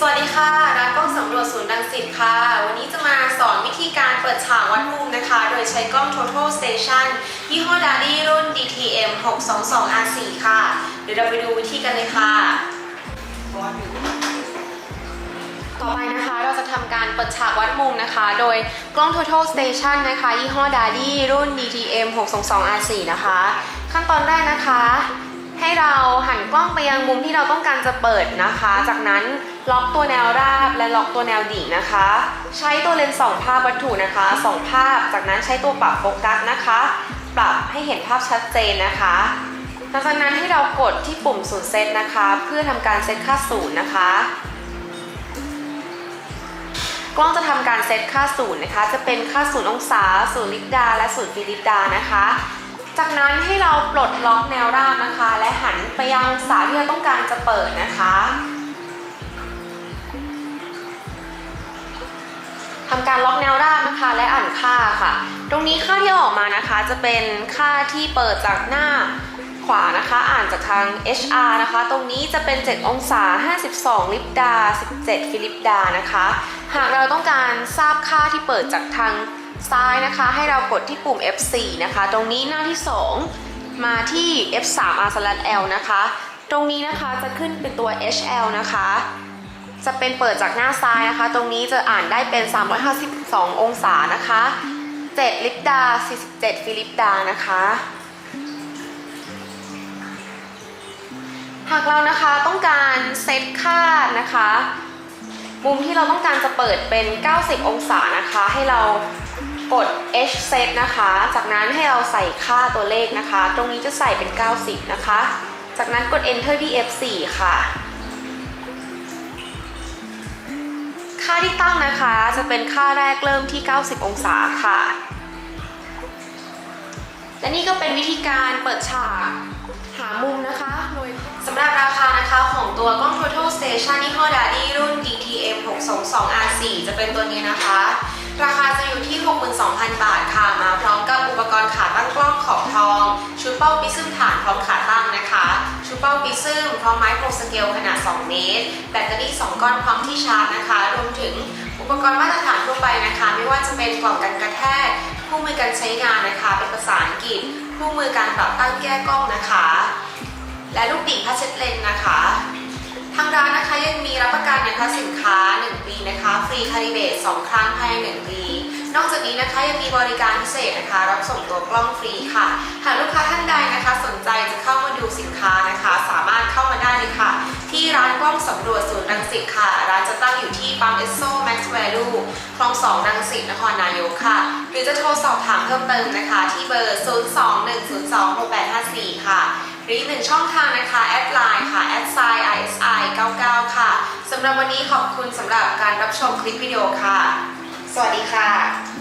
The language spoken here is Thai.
สวัสดีค่ะร้านกล้องสำรวจศูนย์ดังสิตค่ะ วันนี้จะมาสอนวิธีการเปิดฉากวัดมุมนะคะ โดยใช้กล้อง Total Station ยี่ห้อ d a d i รุ่น DTM 622 R4 ค่ะ เดี๋ยวเราไปดูวิธีกันเลยค่ะ ต่อไปนะคะ เราจะทำการเปิดฉากวัดมุมนะคะ โดยกล้อง Total Station นะคะ ยี่ห้อ d a d i รุ่น DTM 622 R4 นะคะ ขั้นตอนแรกนะคะ ให้เราหันกล้องไปยังมุมที่เราต้องการจะเปิดนะคะ จากนั้นล็อกตัวแนวราบและล็อกตัวแนวดิ่งนะคะ ใช้ตัวเลนส์สองภาพวัตถุนะคะสองภาพ จากนั้นใช้ตัวปรับโฟกัสนะคะ ปรับให้เห็นภาพชัดเจนนะคะหลังจากนั้นให้เรากดที่ปุ่มศูนย์เซตนะคะ เพื่อทำการเซตค่าศูนย์นะคะ กล้องจะทำการเซตค่าศูนย์นะคะ จะเป็นค่าศูนย์องศาศูนย์ลิปดา และศูนย์ฟิลิปดานะคะ จากนั้นให้เราปลดล็อกแนวราบนะคะ และหันไปยังองศาที่เราต้องการจะเปิดนะคะทำการล็อกแนวราบนะคะและอ่านค่าค่ะ ตรงนี้ค่าที่ออกมานะคะจะเป็นค่าที่เปิดจากหน้าขวานะคะ อ่านจากทาง HR นะคะ ตรงนี้จะเป็น 7 องศา 52 ลิปดา 17 ฟิลิปดานะคะ หากเราต้องการทราบค่าที่เปิดจากทาง ซ้ายนะคะให้เรากดที่ปุ่ม F4 นะคะ ตรงนี้หน้าที่ 2 มาที่ F3 R L นะคะ ตรงนี้นะคะจะขึ้นเป็นตัว HL นะคะ จะเป็นเปิดจากหน้าซ้ายนะคะ ตรงนี้จะอ่านได้เป็น 352 องศานะคะ 7 ลิปดา 47 ฟิลิปดานะคะหากเรานะคะต้องการเซตค่านะคะ มุมที่เราต้องการจะเปิดเป็น 90 องศานะคะ ให้เรากด H set นะคะ จากนั้นให้เราใส่ค่าตัวเลขนะคะ ตรงนี้จะใส่เป็น 90 นะคะ จากนั้นกด Enter ที่ F4 ค่ะ ค่าที่ตั้งนะคะจะเป็นค่าแรกเริ่มที่ 90 องศาค่ะ และนี่ก็เป็นวิธีการเปิดฉาก หามุมนะคะโดยสำหรับราคา ตัวกล้อง Total Station ยี่ห้อ d a d i รุ่น DTM 622 R4 จะเป็นตัวนี้นะคะ ราคาจะอยู่ที่ 62,000 บาทค่ะ มาพร้อมกับอุปกรณ์ขาตั้งกล้องขอบทอง ชุดเป้าปิซึมฐานพร้อมขาตั้งนะคะ ชุดเป้าปิซึมพร้อมไม้โครสเกลขนาด 2 เมตร แบตเตอรี่ 2 ก้อนพร้อมที่ชาร์จนะคะ รวมถึงอุปกรณ์มาตรฐานทั่วไปนะคะ ไม่ว่าจะเป็นกล่องกันกระแทกคู่มือการใช้งานนะคะ เป็นภาษาอังกฤษคู่มือการปรับตั้งแก้กล้องนะคะ และลูกดิ่งผ้าเช็ดเลนนะคะ นนะคะสินค้า 1 ปีนะคะฟรีคาลิเบต2ครั้งภายใน1ปีนอกจากนี้นะคะยังมีบริการพิเศษนะคะ รับส่งตัวกล้องฟรีค่ะ หากลูกค้าท่านใดนะคะ สนใจจะเข้ามาดูสินค้านะคะ สามารถเข้ามาได้เลยค่ะ ที่ร้านกล้องสำรวจศูนย์รังสิตค่ะ ร้านจะตั้งอยู่ที่ปั๊มเอสโซแม็กซ์แวลูคลอง2รังสิตนครนายกค่ะ หรือจะโทรสอบถามเพิ่มเติมนะคะ ที่เบอร์ 021026854 ค่ะ หรือหนึ่งช่องทางนะคะแอดไลน์ค่ะแอดไซ ISI 99ค่ะ สำหรับวันนี้ขอบคุณสำหรับการรับชมคลิปวิดีโอค่ะ สวัสดีค่ะ